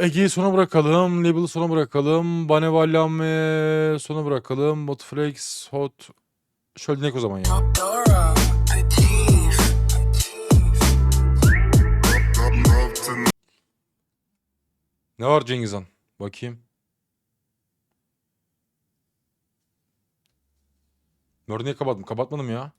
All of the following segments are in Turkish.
Ege'yi sona bırakalım. Label'ı sona bırakalım. Banevalame sona bırakalım. Botflex, Hot. Şöyle dinleyelim o zaman ya. Ne var Cengizhan? Bakayım. Niye kapattım? Kapatmadım ya.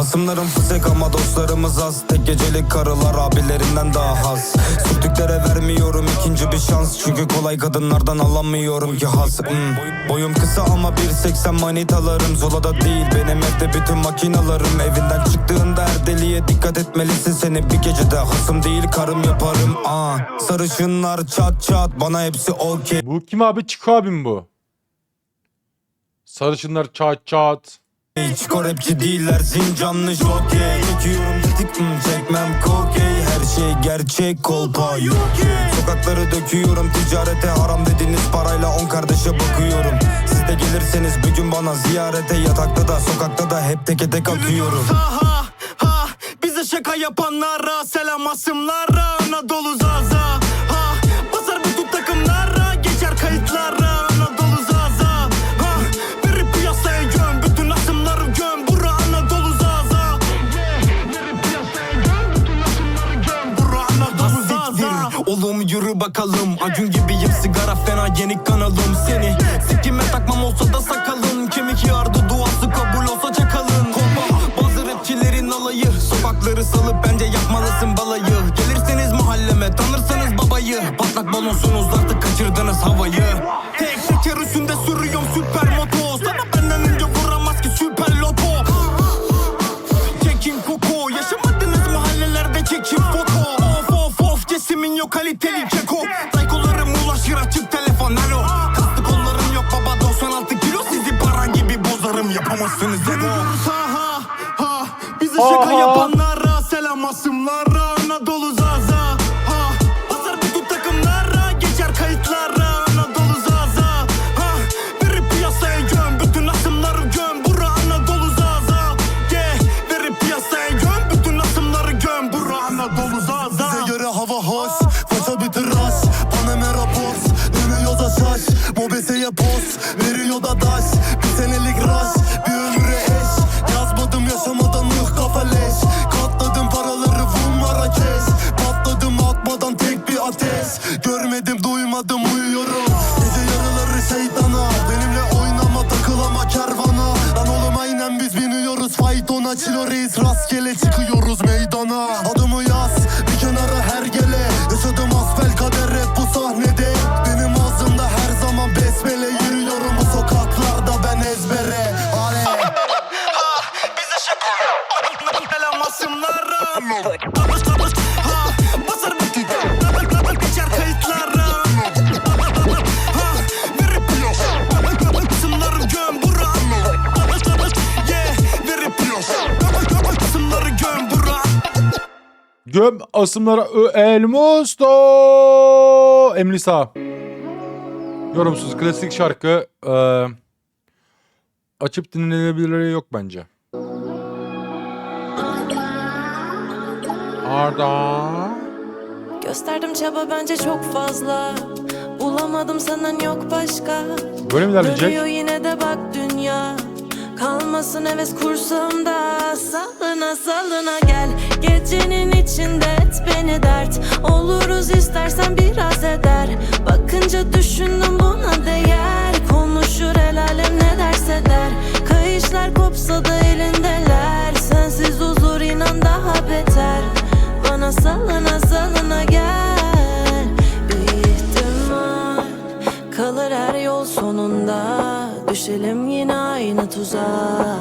Hasımlarım fısık ama dostlarımız az. Tek gecelik karılar abilerinden daha az. Sürtüklere vermiyorum ikinci bir şans. Çünkü kolay kadınlardan alamıyorum ki haz Hmm, Boyum kısa ama 1.80 manitalarım Zolada değil benim evde bütün makinalarım. Evinden çıktığında her deliğe dikkat etmelisin Seni. Bir gecede hasım değil karım yaparım. Aa, Sarışınlar çat çat bana hepsi okey. Bu kim abi? Çiko abim bu. Sarışınlar çat çat. Çiko rapçi değiller zincanlı jokey Çekiyorum tetik hmm, çekmem kokey Her şey gerçek kolpa yok. Sokakları döküyorum ticarete Haram dediğiniz parayla on kardeşe bakıyorum. Siz de gelirseniz bir gün bana ziyarete. Yatakta da sokakta da hep teke tek atıyorum. Ha ha ha. Bize şaka yapanlara selam asımlara. Anadolu Zaza Oğlum yürü bakalım. Acun gibiyim sigara fena yenik kanalım Seni. Sikime takmam olsa da sakalın Kemik yardı duası kabul olsa çakalın Korkma bazı rapçilerin alayı. Sokakları salıp bence yapmalısın balayı. Gelirseniz mahalleme tanırsanız babayı. Patlak balonsunuz yapamazsınız ego ha ha. Bize şaka yapanlara selam asımlara faytona Çilo rastgele çıkıyoruz meydana. Adımı yaz Göm asımlara ö el musto. Emlisa. Yorumsuz klasik şarkı. Ee, açıp dinlenebilirliği yok bence. Arda. Gösterdim çaba bence çok fazla Bulamadım senden yok başka Böyle mi Dönüyor ilerleyecek? yine de bak dünya Kalmasın heves kursağımda Salına salına gel. Gecenin içinde et beni dert. Oluruz istersen biraz eder. Bakınca düşündüm buna değer. Konuşur el alem ne derse der. Kayışlar kopsa da elindeler. Sensiz huzur inan daha beter tuzağa.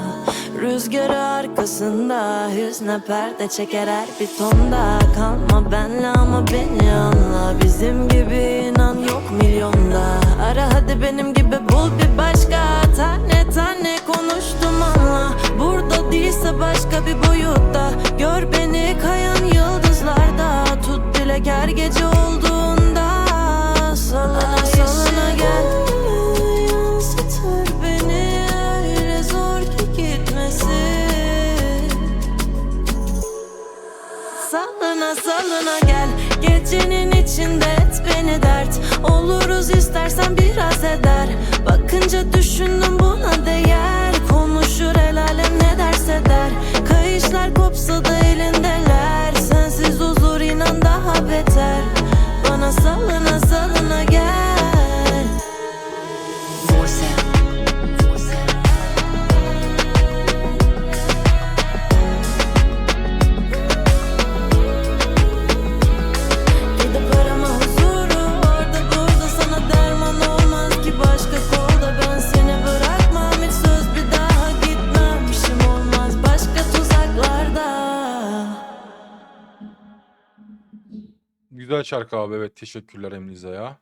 Rüzgarı arkasında Hüzne perde çeker her bir tonda. Kalma benle ama beni anla. Bizim gibi inan yok milyonda. Ara hadi benim gibi bul bir başka. Tane tane konuştum anla Burada değilse başka bir boyutta. Gör beni kayan yıldızlarda. Tut dilek her gece olduğunda Salına salına gel. Gece içinde et beni dert. Oluruz istersen biraz eder. Bakınca düşündüm buna değer. Konuşur el alem ne derse der. Kayışlar kopsa da elindeler. Sensiz huzur inan daha beter. Bana salına salına gel Güzel şarkı abi evet teşekkürler Emlize ya.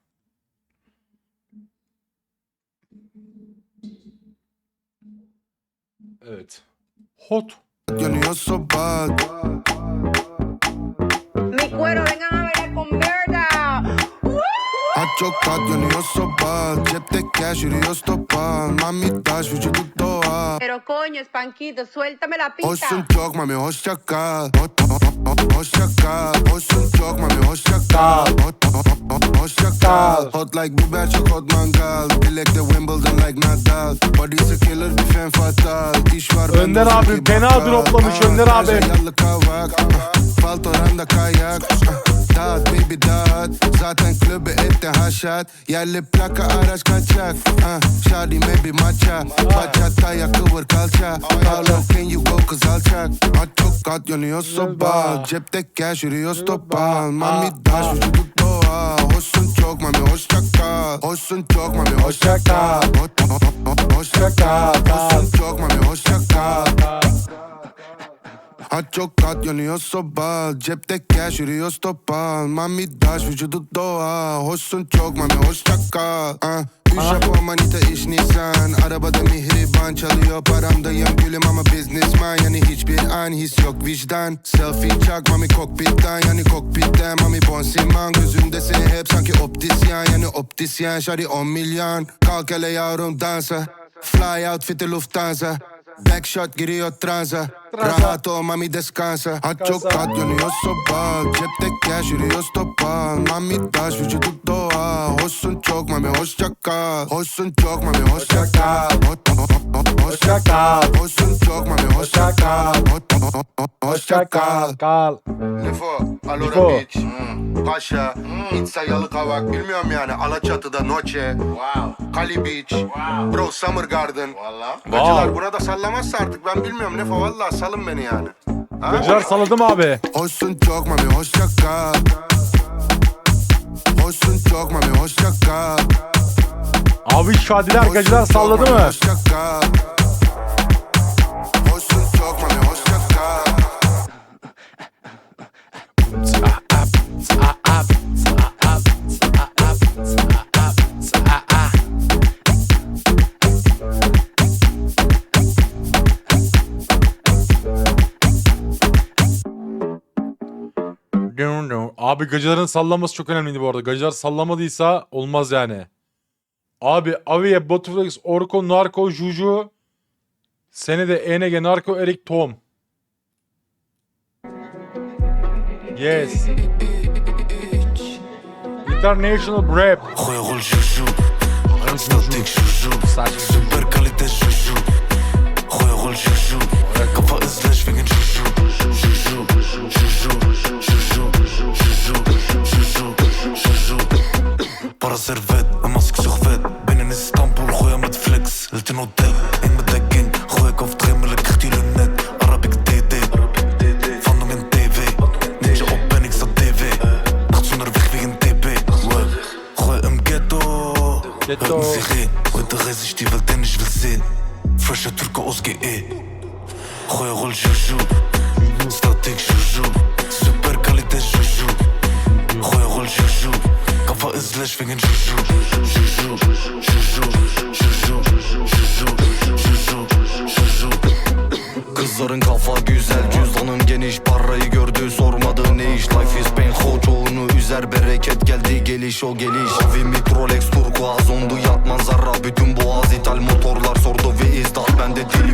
Evet. Hot. Yo ni çok tat yo ni yo so bad. Cepte cash yürüyoruz topal. Mami taş vücudu doğal. Pero coño, Espanquito, suéltame la pista. Hoşsun çok mami hoşça kal. Ho- ho- ho- Hoşça kal. Hoşsun çok mami hoşça kal. Ho- ho- ho- Hoşça kal. Hot like biber çok hot mangal. Bilekte Wimbledon like Nadal. Body's a killer bir femme fatal. İş var Önder abi fena droplamış Önder abi. Yallı kavak. Ah, Faltoramda kayak. Ah, Dağıt baby dağıt. Zaten klubü etti haşat. Yerli plaka araç kaçak. Ah, Şadi maybe maça. Bachata kıvır kalça. Paolo can you go kız alçak. Hot çok hot yanıyor soba. Cepte cash yürüyor topal. Mami daş vücudu doğal. Hoşsun çok mami hoşça kal. Hoşsun çok mami hoşça kal. Ho- ho- ho- Hoşça kal. Hoşsun çok mami hoşça kal. Hot çok hot yanıyor soba. Cepte cash yürüyoruz topal Mami daş vücudu doğal Hoşsun çok mami hoşça kal uh. Üç Japon manita iş nisan. Arabada mihriban çalıyor Paramdayım gülüm ama businessman. Yani hiçbir an his yok vicdan. Selfie çak mami kokpitten. Yani kokpitte mami bon siman Gözümde seni hep sanki optisyen. Yani optisyen şari 10 milyon. Kalk hele yavrum dansa. Fly outfit'i Lufthansa. Backshot giriyor transa Rahat mami descansa. Hot çok hot yanıyor soba Cepte cash yürüyoruz topal Mami taş vücudu doğal Hoşsun çok mami hoşça kal Hoşsun çok mami hoşça kal Ho- ho- ho- Hoşça kal Hoşsun çok mami hoşça kal Ho- ho- ho- Hoşça kal Kal. Lefo, Alora. Beach, Paşa, İtsa Yalıkavak, bilmiyorum yani Alaçatı'da Noche, wow. Kali Beach, Bro Summer Garden. Valla. Gacılar buna da sallamazsa artık ben bilmiyorum Lefo valla salın beni yani. Ha? Gacılar salladım abi. Hoşsun çok mami hoşça kal Hoşsun çok mami hoşça kal Abi şadiler gacılar salladı mı? Hoşça kal Abi gacıların sallaması çok önemliydi bu arada. Gacılar sallamadıysa olmaz yani. Abi Aviye, Botflex, Orko, Narko, Juju. Senede Enege, Narko, Erik, Tom. Yes. International Rap. Rol juju, statik juju Super kalite juju rol juju Kafa izleş wegen Juju, juju, juju, juju, servet, een mask zo vet Ben in Istanbul, gooi hem met flex Hield een hotel, in met de king Gooi ik over het krijgt jullie net. Arabic DD Van hem in TV Niet je op en ik sta TV Nacht zonder weg wegen Ouais. Gooi hem ghetto. Ghetto. Hört sich eh Heute reise ich die Welt, denn ich will sehen Fresher Türke aus GE Gooi rol juju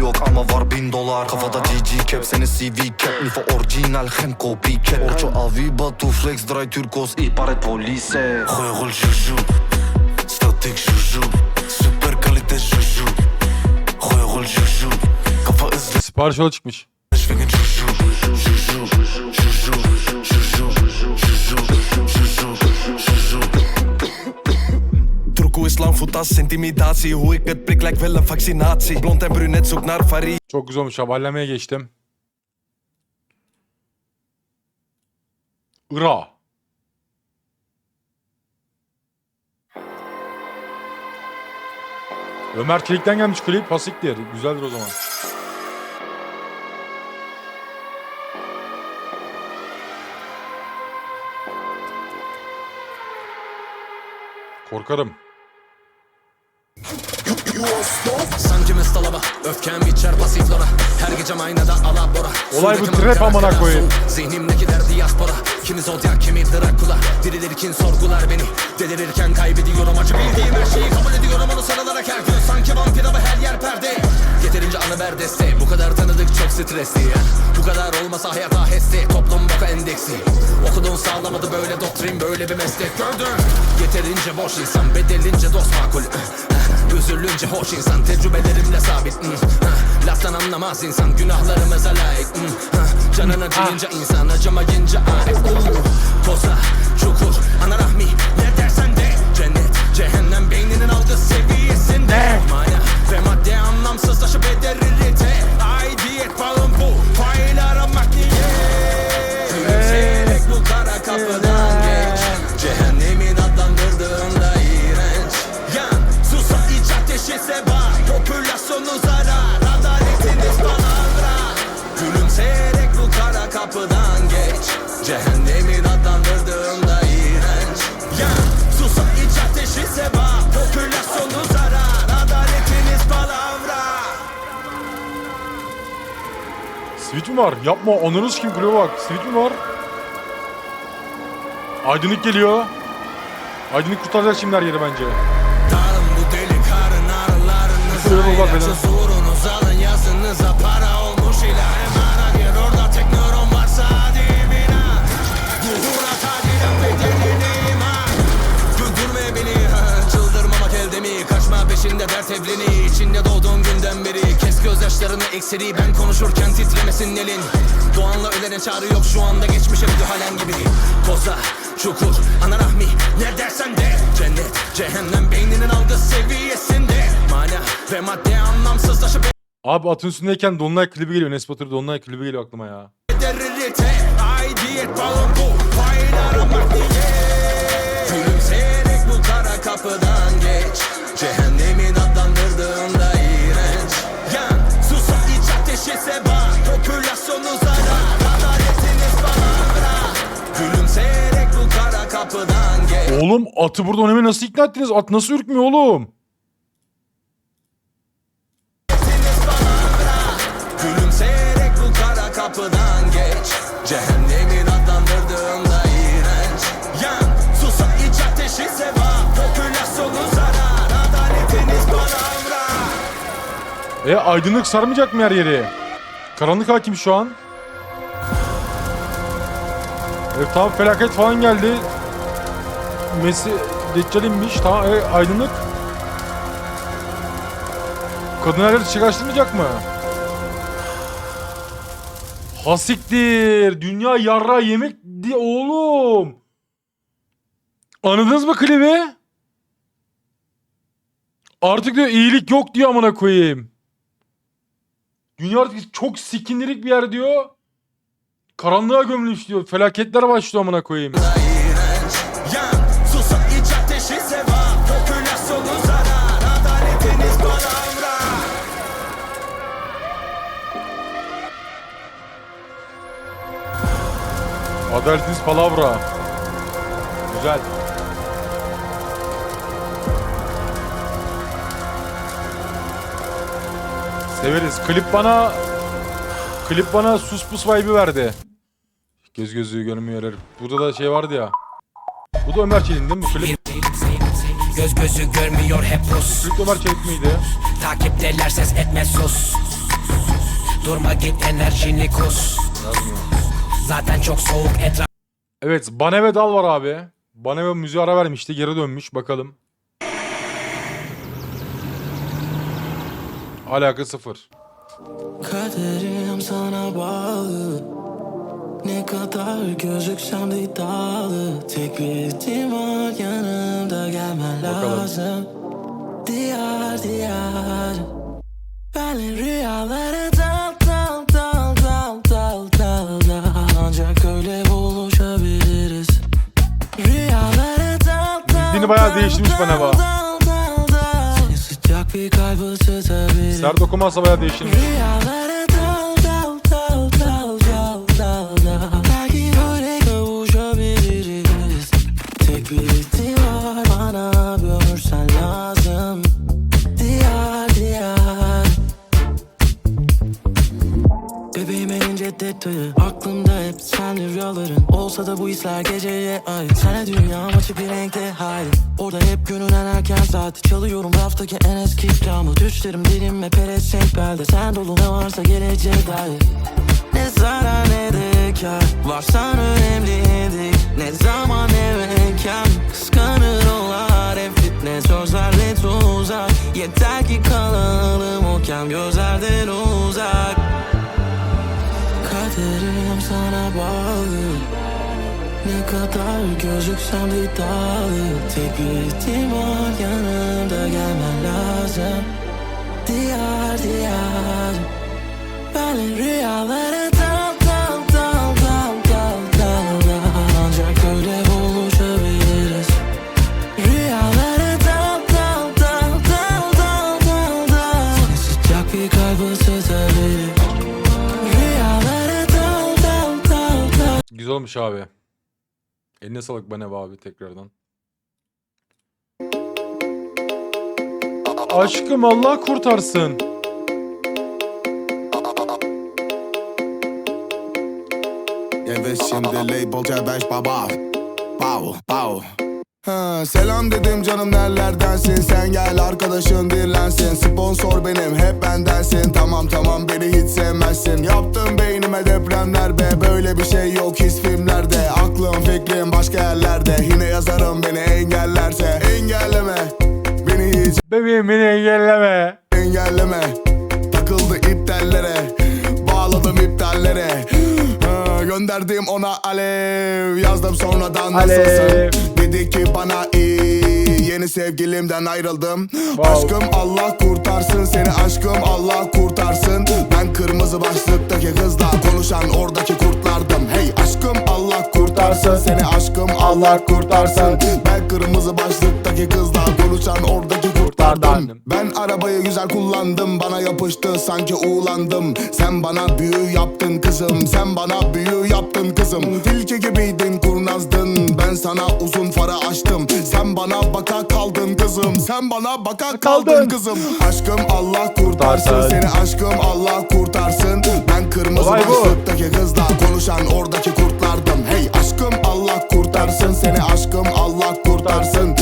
yok ama var bin dolar. Kafada GG cap senin CV cap. Nifo orijinal hem copycat Orço avi batu flex dry turkos ihbar et polise el juju Statik juju Süper kalite juju. El juju Kafa izle Sipariş yola çıkmış. wegen juju Juju Juju Juju Juju Juju İslam futas intimidatie Hoe ik het prik lijkt wel een vaccinatie Blond en brunet zoekt naar variatie Çok güzel olmuş. Haberlemeye geçtim. Ira. Ömer Çelik'ten gelmiş klip. Pasiktir. Güzeldir o zaman. Korkarım. Öfkem içer pasiflora. Her gecem aynada alabora. Olay bu trap amına koyayım. Zihnimdeki der diaspora Kimi zodyak kimi Drakula Dirilirken sorgular beni. Delirirken kaybediyorum acı. Bildiğim her şeyi Kabul ediyorum. Onu sarılarak her gün. Sanki vampir ama her yer perde. Yeterince anı ver deste Bu kadar tanıdık çok stresli. Bu kadar olmasa hayat aheste Toplum boka endeksi. Okuduğun sağlamadı böyle doktrin böyle bir meslek. Gördün. Yeterince boş insan bedelince dost makul Üzülünce hoş insan tecrübelerimle sabit. Hmm, ha, Laftan anlamaz insan günahlarımıza layık. Hmm, ha, Canın acıyınca insan acımayınca arif Koza, çukur, ana rahmi ne dersen de. Cennet, cehennem beyninin algı seviyesinde. Mana ve madde anlamsızlaşıp ederirite Aidiyet mi var? Yapma. Onuruz kim kulübe bak. Switch mi var? Aydınlık geliyor. Aydınlık kurtaracak şimdi her yeri bence. Darım bu deli karın ağrılarınıza Şöyle bir bak İlaçın beni. sorunuz alın yazınıza para Peşinde dert evleni içinde doğduğun günden beri. Kes gözyaşlarını ekseri ben konuşurken titremesin elin. Doğanla ölene çağrı yok şu anda geçmişe müdahalen gibi. Koza, çukur, ana rahmi ne dersen de. Cennet, cehennem beyninin algı seviyesinde. Mana ve madde anlamsızlaşıp Abi atın üstündeyken Dolunay klibi geliyor. Enes Batur Dolunay klibi geliyor aklıma ya. ederirite Aidiyet bağım bu. Paylar aramak diye. Gülümseyerek bu kara kapıdan Cehennemin adlandırdığında iğrenç. Yan susa iç ateşi seba. Popülasyonu zarar Adaletiniz palavra Gülümseyerek bu kara kapıdan geç Oğlum atı burada oynamaya nasıl ikna ettiniz? At nasıl ürkmüyor oğlum? Gülümseyerek bu kara kapıdan geç. Cehennemin E aydınlık sarmayacak mı her yeri? Karanlık hakim şu an. Evet tamam felaket falan geldi. Messi Deccal inmiş. Tamam e, aydınlık. Kadın her yeri çıkartmayacak mı? Hasiktir. Dünya yarra yemek di oğlum. Anladınız mı klibi? Artık diyor iyilik yok diyor amına koyayım. Dünya artık çok sikindirik bir yer diyor. Karanlığa gömülmüş diyor. Felaketler başlıyor amına koyayım. Adaletiniz palavra. Güzel. Severiz. Klip bana klip bana sus pus vibe'ı verdi. Göz gözlüğü görmüyor herif. Burada da şey vardı ya. Bu da Ömer Çelik'in değil mi bu klip? Göz gözü görmüyor hep Rus Klip Ömer Çelik miydi? Takipteler ses etme sus Durma git enerjini kus Zaten çok soğuk etraf Evet Baneve Dal var abi. Baneve müziğe ara vermişti geri dönmüş bakalım. Alaka sıfır. Kaderim sana bağlı Ne kadar gözüksem de iddialı Tek bir ihtimal yanımda gelmen Bakalım. lazım Diyar diyar Benle rüyalara dal dal dal dal dal dal dal Ancak öyle buluşabiliriz Rüyalara dal dal Dilini bayağı değiştirmiş bana bak. Bir kalbi tutabilirim. Rüyalara saati Çalıyorum. Raftaki en eski ikramı. Düşlerim dilim ve pelesenk belde Sen dolu ne varsa geleceğe dair. Ne zarar ne de kar Varsan önemli değil. Ne zaman ne mekan Kıskanırlar hep fitne Sözlerle tuzak. Yeter ki kalalım o kem gözlerden uzak. Kaderim sana bağlı. Ne gözüksem de iddialı Tek bir ihtimal yanımda gelmen lazım Diyar diyar Benle rüyalara dal dal dal dal dal dal dal Ancak öyle buluşabiliriz Rüyalara dal dal dal dal dal dal dal Seni sıcak bir kalbi tutabilir Güzel olmuş abi. Eline sağlık Baneve abi tekrardan. Aşkım Allah kurtarsın. Evet şimdi label C5 baba Pow pow Ha, selam dedim canım nerelerdensin? Sen gel arkadaşın dinlensin Sponsor benim hep bendensin. Tamam tamam beni hiç sevmezsin. Yaptım beynime depremler be Böyle bir şey yok his filmlerde. Aklım fikrim başka yerlerde. Yine yazarım beni engellerse. Engelleme Beni hiç Bebeğim beni engelleme. engelleme Gönderdim ona alev. Yazdım sonradan Alev. nasılsın Dedi ki bana iyi. Yeni sevgilimden ayrıldım. Aşkım Allah kurtarsın seni Aşkım Allah kurtarsın. Ben kırmızı başlıktaki kızla Konuşan oradaki kurtlardım. Hey aşkım Allah kurtarsın seni Aşkım Allah kurtarsın. Ben kırmızı başlıktaki kızla Konuşan oradaki kurtlardım ben arabayı güzel kullandım. Bana yapıştı sanki uğlandım. Sen bana büyü yaptın kızım. Sen bana büyü yaptın kızım. Tilki gibiydin kurnazdın. Ben sana uzun fara açtım. Sen bana baka kaldın kızım. Sen bana baka kaldın. Kaldın. kızım. Aşkım Allah kurtarsın. Seni aşkım Allah kurtarsın. Ben kırmızı başlıktaki kızla Konuşan oradaki kurtlardım. Hey aşkım Allah kurtarsın. Seni aşkım Allah kurtarsın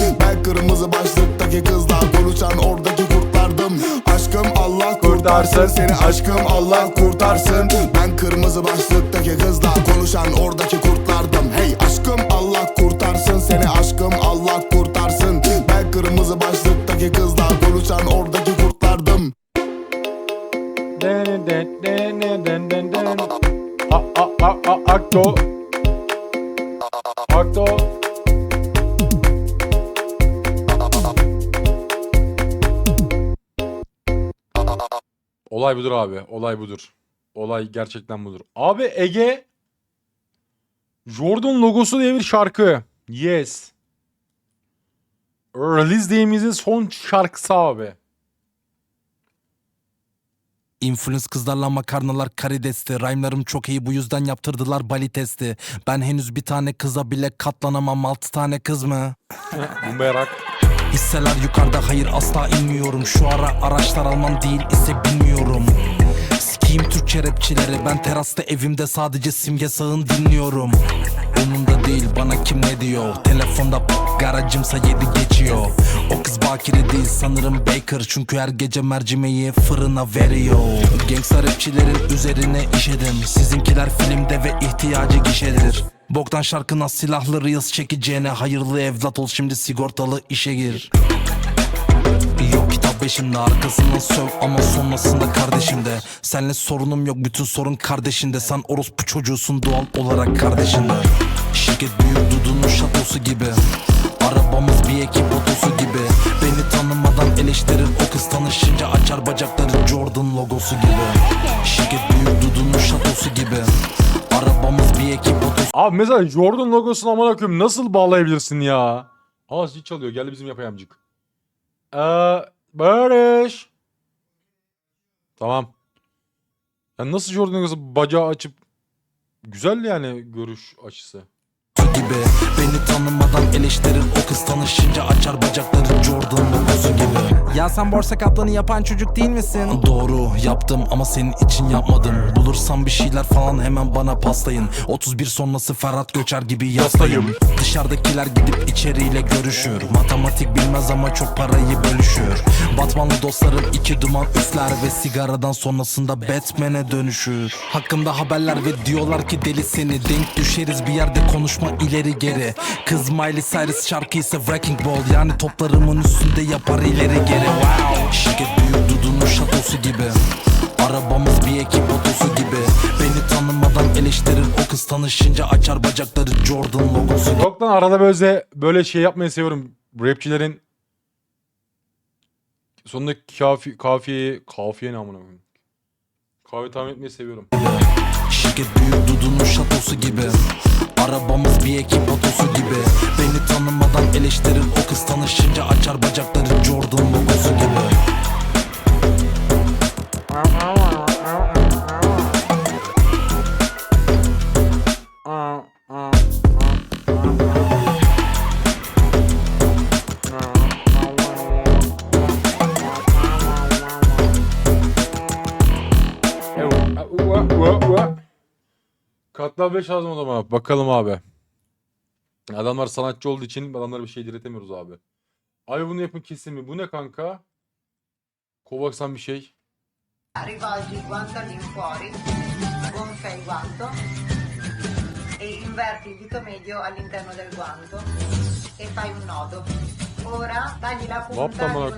kurtarsın Seni aşkım Allah kurtarsın Ben kırmızı başlıktaki kızla Konuşan oradaki kurtlardım Hey aşkım Allah kurtarsın Seni aşkım Allah kurtarsın Ben kırmızı başlıktaki kızla Konuşan oradaki kurtlardım Den, den, den, den, den, den, den. A, a, a, a, Olay budur abi. Olay budur. Olay gerçekten budur. Abi Ege Jordan logosu diye bir şarkı. Yes. Release Day'imizin son şarkısı abi. Influence kızlarla makarnalar karidesti Rhyme'larım çok iyi bu yüzden yaptırdılar bali testi Ben henüz bir tane kıza bile katlanamam altı tane kız mı? Bu merak. Hisseler yukarıda hayır asla inmiyorum. Şu ara araçlar almam değil ise bilmiyorum. Sikiyim Türkçe rapçileri Ben terasta evimde sadece simge sağın dinliyorum. Umumda değil bana kim ne diyor? Telefonda garajımsa yedi geçiyor. O kız bakire değil sanırım Baker. Çünkü her gece mercimeği fırına veriyor. Gangsta rapçilerin üzerine işedim. Sizinkiler filmde ve ihtiyacı gişedir Boktan şarkına silahlı reels çekeceğine Hayırlı evlat ol şimdi sigortalı işe gir. Yok kitap beşimde arkasından söv ama sonrasında kardeşimde. Senle sorunum yok bütün sorun kardeşinde. Sen orospu çocuğusun doğal olarak kardeşinde. Şirket büyük Dudu'nun şatosu gibi. Arabamız bir ekip otosu gibi. Beni tanımadan eleştirir o kız tanışınca Açar bacakları Jordan logosu gibi. Şirket büyük Dudu'nun şatosu gibi Arabamız bir ekip otosu Abi mesela Jordan logosunu amına koyayım nasıl bağlayabilirsin ya? Aa zil çalıyor. Geldi bizim yapayamcık. Eee Barış. Tamam. Ya nasıl Jordan logosu bacağı açıp güzel yani görüş açısı. Gibi. Beni tanımadan eleştirir o kız tanışınca Açar bacakları Jordan logosu gibi. Ya sen borsa kaplanı yapan çocuk değil misin? Doğru yaptım ama senin için yapmadım. Bulursam bir şeyler falan hemen bana paslayın. 31 sonrası Ferhat Göçer gibi yastayım Dışarıdakiler gidip içeriyle görüşür. Matematik bilmez ama çok parayı bölüşür. Batmanlı dostlarım iki duman üfler Ve sigaradan sonrasında Batman'e dönüşür. Hakkımda haberler ve diyorlar ki deli seni. Denk düşeriz bir yerde konuşma ileri geri Kız Miley Cyrus şarkı ise Wrecking Ball Yani toplarımın üstünde yapar ileri geri wow. Şirket büyük Dudu'nun şatosu gibi Arabamız bir ekip otosu gibi Beni tanımadan eleştirir o kız tanışınca Açar bacakları Jordan logosu Yok lan arada böyle, böyle şey yapmayı seviyorum. Rapçilerin sonundaki kafi, kafiyeyi kafiye ne amına koyayım. Kahve tahmin etmeyi seviyorum. Şirket büyük Dudu'nun şatosu gibi. Arabamız bir ekip otosu gibi. Beni tanımadan eleştirir o kız tanışınca Açar bacakları Jordan logosu gibi 5 lazım o zaman. Bakalım abi. Adamlar sanatçı olduğu için adamlara bir şey diretemiyoruz abi. Abi bunu yapın kesin mi? Bu ne kanka? Kovaksan bir şey. Rivolgi il guanto all'infuori, gonfia il guanto e inverti il dito medio all'interno del guanto e fai un nodo. Ora tagli la punta amına una